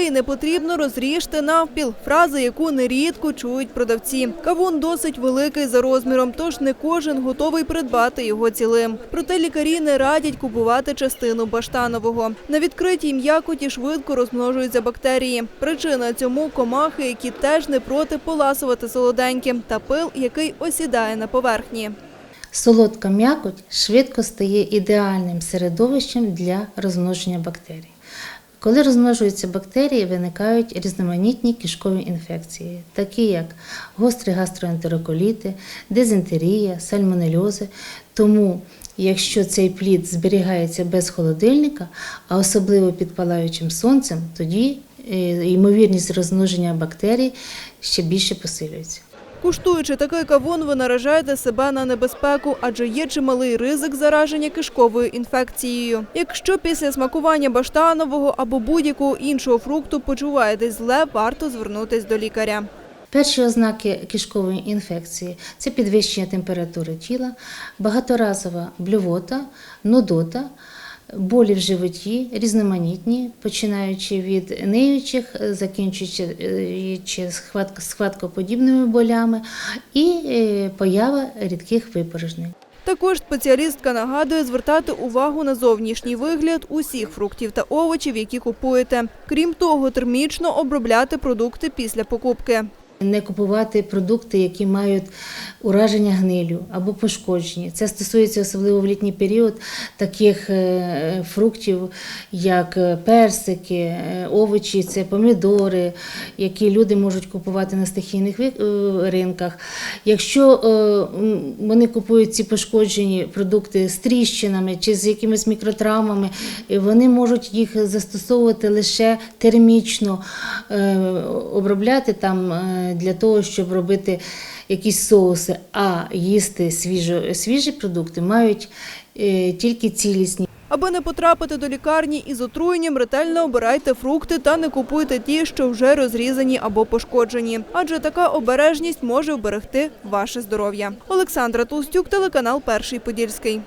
Малий не потрібно розріжте навпіл. Фраза, яку нерідко чують продавці. Кавун досить великий за розміром, тож не кожен готовий придбати його цілим. Проте лікарі не радять купувати частину баштанового. На відкритій м'якоті швидко розмножуються бактерії. Причина цьому комахи, які теж не проти поласувати солоденьким, та пил, який осідає на поверхні. Солодка м'якоть швидко стає ідеальним середовищем для розмноження бактерій. Коли розмножуються бактерії, виникають різноманітні кишкові інфекції, такі як гострі гастроентероколіти, дизентерія, сальмонельози. Тому, якщо цей плід зберігається без холодильника, а особливо під палаючим сонцем, тоді е, ймовірність розмноження бактерій ще більше посилюється. Куштуючи такий кавун, ви наражаєте себе на небезпеку, адже є чималий ризик зараження кишковою інфекцією. Якщо після смакування баштанового або будь-якого іншого фрукту почуваєтесь зле, варто звернутись до лікаря. Перші ознаки кишкової інфекції це підвищення температури тіла, багаторазова блювота, нудота, болі в животі, різноманітні, починаючи від ниючих, закінчуючи е, схваткоподібними болями, і е, поява рідких випорожнень. Також спеціалістка нагадує звертати увагу на зовнішній вигляд усіх фруктів та овочів, які купуєте. Крім того, термічно обробляти продукти після покупки. Не купувати продукти, які мають ураження гнилю або пошкоджені. Це стосується особливо в літній період таких е, фруктів, як е, персики, е, овочі, це помідори, які люди можуть купувати на стихійних ринках. Якщо вони купують ці пошкоджені продукти з тріщинами чи з якимись мікротравмами, вони можуть їх застосовувати лише термічно обробляти там для того, щоб робити якісь соуси, а їсти свіжо, свіжі продукти мають е, тільки цілісні. Аби не потрапити до лікарні із отруєнням, ретельно обирайте фрукти та не купуйте ті, що вже розрізані або пошкоджені. Адже така обережність може вберегти ваше здоров'я. Олександра Толстюк, телеканал Перший Подільський.